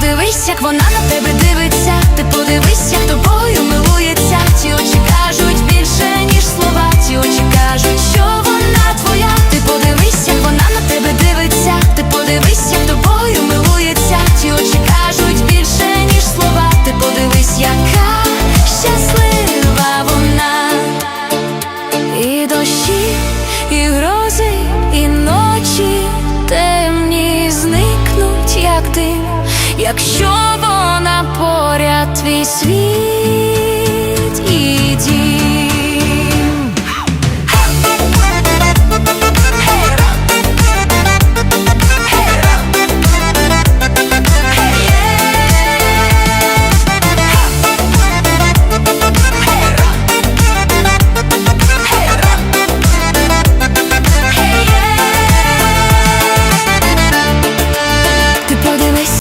подивись, як вона на тебе дивиться. Ти подивись, як тобою милується. Ті очі кажуть більше, ніж слова. Ті очі кажуть, що вона твоя. Ти подивись, як вона на тебе дивиться. Ти подивись, як тобою милується. Ті очі кажуть більше, ніж слова. Ти подивись, яка щаслива вона. І дощі, якщо вона поряд твій світ.